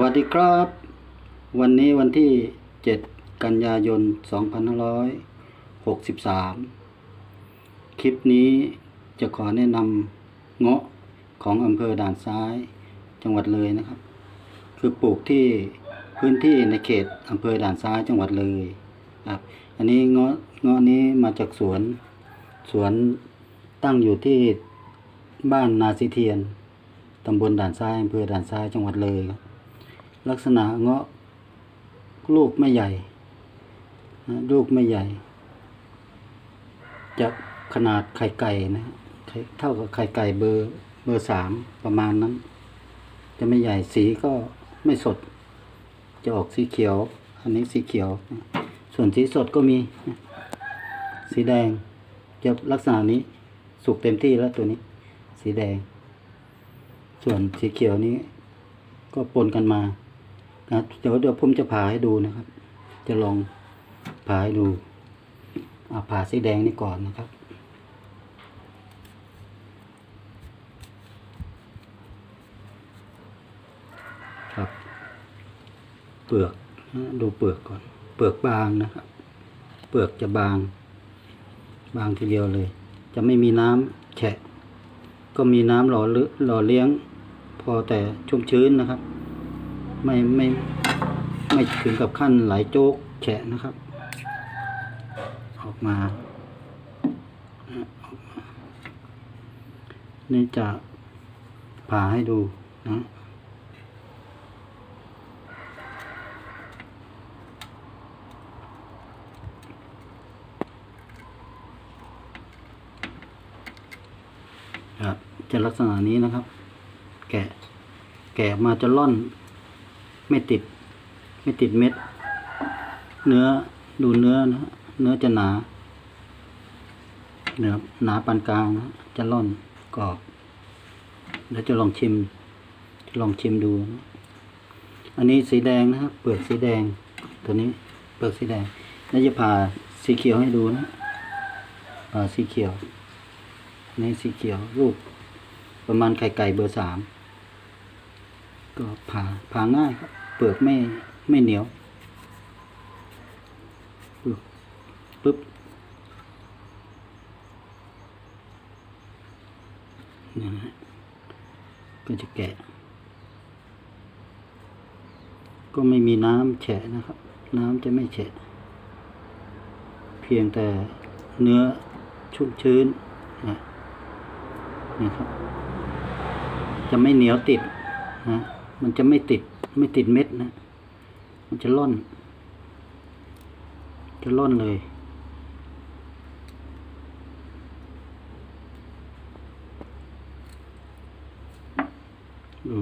วัสดีครับ วันนี้วันที่ 7 กันยายน 2563 คลิปนี้จะขอแนะนำเงาะของอำเภอด่านซ้ายจังหวัดเลยนะครับ คือปลูกที่พื้นที่ในเขตอำเภอด่านซ้ายจังหวัดเลยครับอันนี้เงาะเงาะนี้มาจากสวน สวนตั้งอยู่ที่บ้านนาซิเทียนตำบลด่านซ้ายอำเภอด่านซ้ายจังหวัดเลยครับ ลักษณะเงาะลูกไม่ใหญ่ลูกไม่ใหญ่จะขนาดไข่ไก่นะไข่เท่ากับไข่ไก่เบอร์เบอร์สามประมาณนั้น จะไม่ใหญ่สีก็ไม่สด จะออกสีเขียว อันนี้สีเขียว ส่วนสีสดก็มี สีแดงจะลักษณะนี้สุกเต็มที่แล้วตัวนี้ สีแดง ส่วนสีเขียวนี้ก็ปนกันมา นะเดี๋ยวเดี๋ยวผมจะผ่าให้ดูนะครับ จะลองผ่าให้ดูเอาผ่าสีแดงนี่ก่อนนะครับ ครับ เปลือกนะดูเปลือกก่อน เปลือกบางนะครับ เปลือกจะบาง บางทีเดียวเลย จะไม่มีน้ำแฉะ ก็มีน้ำหล่อหล่อเลี้ยง พอแต่ชุ่มชื้นนะครับ ไม่ไม่ไม่ถึงกับขั้นไหลโจ๊กแฉะนะครับ ออกมาออกมานี่จะผ่าให้ดูนะครับจะลักษณะนี้นะครับ แกะแกะมาจะล่อน ไม่ติด ไม่ติดเม็ด เนื้อดูเนื้อนะเนื้อจะหนาเนื้อหนาปานกลางนะจะล่อนกรอบเดี๋ยวจะลองชิมลองชิมดูนะอันนี้สีแดงนะครับเปลือกสีแดง ตัวนี้เปลือกสีแดงแล้วจะผ่าสีเขียวให้ดูนะผ่าสีเขียวอันนี้สีเขียวรูปประมาณไข่ไก่เบอร์สามก็ผ่าผ่าง่ายครับ ปลือกไม่ไม่เหนียวปึ๊บปึ๊บนะฮะก็จะแกะ ก็ไม่มีน้ำแฉะนะครับ น้ำจะไม่แฉะ เพียงแต่เนื้อชุ่มชื้นนะนี่ครับ จะไม่เหนียวติดนะมันจะไม่ติด ไม่ติดเม็ดนะ มันจะล่อน จะล่อนเลยดู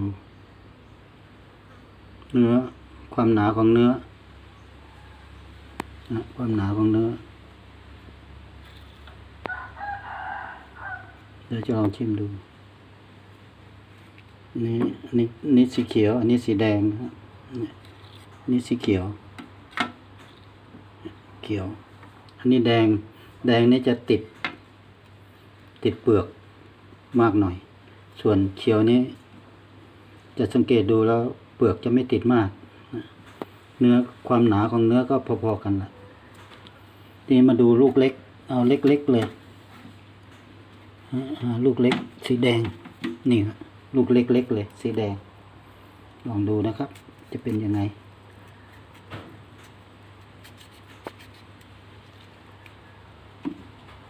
เนื้อความหนาของเนื้อนะความหนาของเนื้อ เดี๋ยวจะลองชิมดู นี่อันนี้อันนี่สีเขียว อันนี้สีแดงนะครับนี่สีเขียว เขียว อันนี้แดง แดงนี่จะติด ติดเปลือกมากหน่อย ส่วนเขียวนี้ จะสังเกตดูแล้วเปลือกจะไม่ติดมาก เนื้อความหนาของเนื้อก็พอๆกันละทีนี้มาดูลูกเล็ก เอาเล็กๆเลยลูกเล็กสีแดงนี่ครับ ลูกเล็กๆเลย สีแดง ลองดูนะครับ จะเป็นยังไง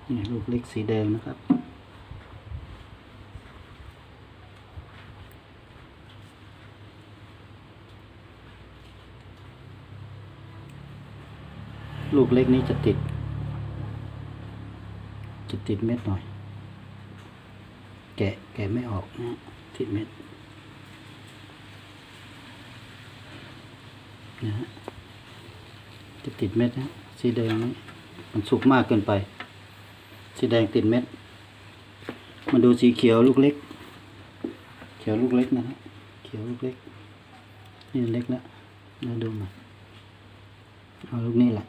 นี่ลูกเล็กสีแดงนะครับ ลูกเล็กนี้จะติด จะติดเม็ดหน่อย แกะแกะไม่ออกนะิเม็ดนะฮะจะติดเม็ดนะสีแดงนี่มันสุกมากเกินไป สีแดงติดเม็ดมาดูสีเขียวลูกเล็ก เขียวลูกเล็กนะฮะเขียวลูกเล็ก นี่เล็กแล้วเราดูมาเอาลูกนี้แหละ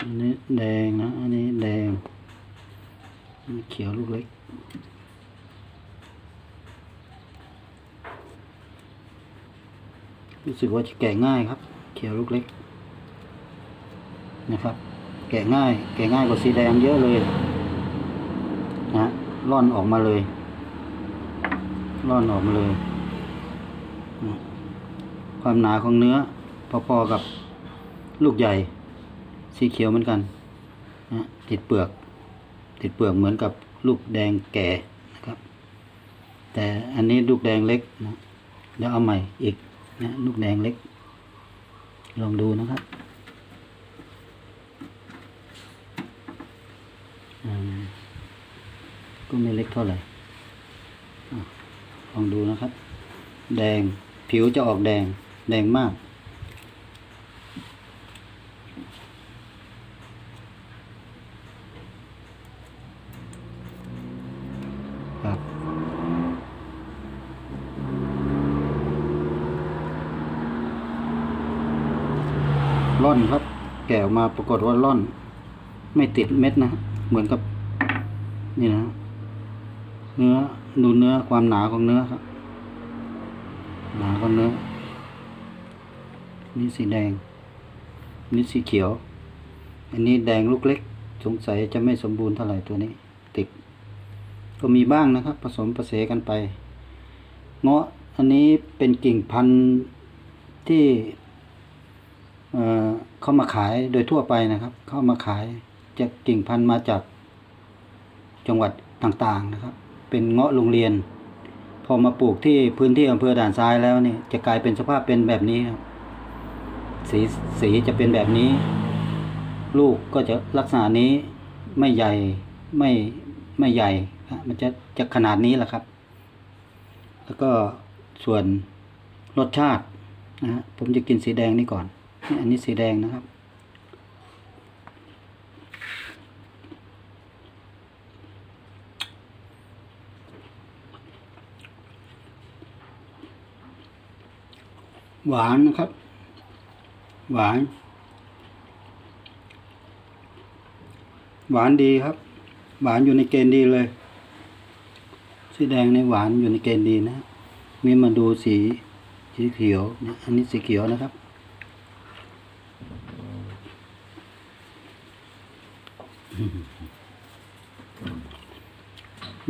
อันนี้แดงนะ อันนี้แดง เขียวลูกเล็ก รู้สึกว่าจะแกะง่ายครับ เขียวลูกเล็ก นะครับ แกะง่าย แกะง่ายกว่าสีแดงเยอะเลย นะร่อนออกมาเลยร่อนออกมาเลย ความหนาของเนื้อ พอๆกับลูกใหญ่ สีเขียวเหมือนกันนะติดเปลือก ติดเปลือกเหมือนกับลูกแดงแก่นะครับ แต่อันนี้ลูกแดงเล็กนะเดี๋ยวเอาใหม่อีกนะลูกแดงเล็ก ลองดูนะครับก็ไม่เล็กเท่าไหร่ลองดูนะครับ แดงผิวจะออกแดงแดงมาก ครับ ร่อนครับ แกะออกมาปรากฏว่าร่อน ไม่ติดเม็ดนะ เหมือนกับนี่นะ เนื้อดูเนื้อความหนาของเนื้อครับ หนาของเนื้อ นี่สีแดง นี่สีเขียว อันนี้แดงลูกเล็ก สงสัยจะไม่สมบูรณ์เท่าไหร่ตัวนี้ ติด ก็มีบ้างนะครับ ผสมประเสกันไป เงาะอันนี้เป็นกิ่งพันธุ์ที่ เเข้ามาขายโดยทั่วไปนะครับ เข้ามาขายจะกิ่งพันธุ์มาจากจังหวัดต่างๆนะครับ เป็นเงาะโรงเรียน พอมาปลูกที่พื้นที่อำเภอด่านซ้ายแล้วนี่จะกลายเป็นสภาพเป็นแบบนี้ครับสีสีจะเป็นแบบนี้ ลูกก็จะลักษณะนี้ไม่ใหญ่ไม่ไม่ใหญ่มันจะจะขนาดนี้แหละครับ แล้วก็ส่วนรสชาตินะฮะผมจะกินสีแดงนี่ก่อน อันนี้สีแดงนะครับ หวานนะครับ หวาน หวานดีครับ หวานอยู่ในเกณฑ์ดีเลย สีแดงในหวานอยู่ในเกณฑ์ดีนะ มีมาดูสีสีเขียว อันนี้สีเขียวนะครับ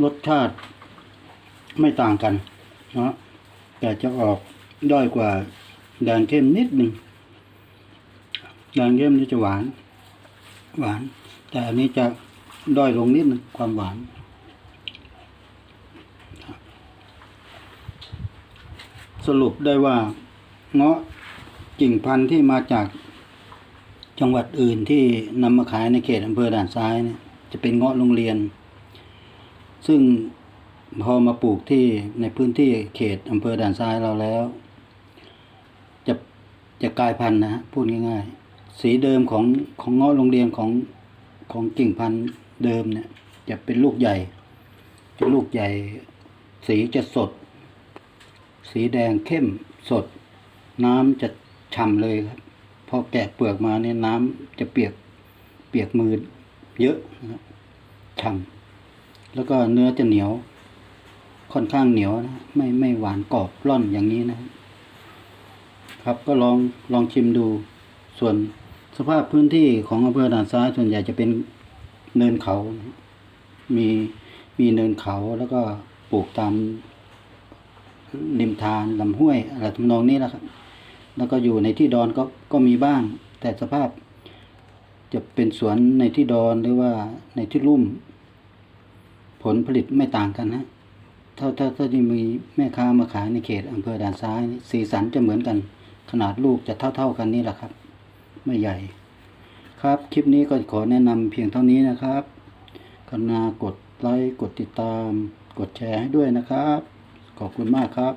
รสชาติไม่ต่างกันเนาะแต่จะออกด้อยกว่าแดงเข้มนิดหนึ่งแดงเข้มนี่จะหวาน หวาน แต่อันนี้จะด้อยลงนิดนึงความหวานสรุปได้ว่าเงาะกิ่งพันธุ์ที่มาจากจังหวัดอื่นที่นำมาขายในเขตอำเภอด่านซ้ายเนี่ยจะเป็นเงาะโรงเรียน ซึ่งพอมาปลูกที่ในพื้นที่เขตอำเภอด่านซ้ายเราแล้ว จะจะกลายพันธุ์นะพูดง่ายๆ สีเดิมของของเงาะโรงเรียนของของกิ่งพันธุ์เดิมเนี่ย จะเป็นลูกใหญ่จะลูกใหญ่ สีจะสด สีแดงเข้มสด น้ำจะฉ่ำเลยครับพอแกะเปลือกมาเนี่ยน้ำจะเปียกเปียกมือเยอะนะครับฉ่ำ แล้วก็เนื้อจะเหนียว ค่อนข้างเหนียวนะไม่ไม่หวานกรอบร่อนอย่างนี้นะครับ ก็ลองลองชิมดู ส่วนสภาพพื้นที่ของอำเภอด่านซ้ายส่วนใหญ่จะเป็นเนินเขา มีมีเนินเขาแล้วก็ปลูกตามริมทานลำห้วยอะไรทำนองนี้แหละครับ แล้วก็อยู่ในที่ดอนก็ก็มีบ้าง แต่สภาพจะเป็นสวนในที่ดอนหรือว่าในที่ลุ่ม ผลผลิตไม่ต่างกันนะถ้าถ้าถ้าที่มีแม่ค้ามาขายในเขตอำเภอด่านซ้ายสีสันจะเหมือนกัน ขนาดลูกจะเท่าเท่าๆกันนี่แหละครับ ไม่ใหญ่ ครับคลิปนี้ก็ขอแนะนำเพียงเท่านี้นะครับกรุณากดไลค์กดติดตาม กดแชร์ให้ด้วยนะครับ ขอบคุณมากครับ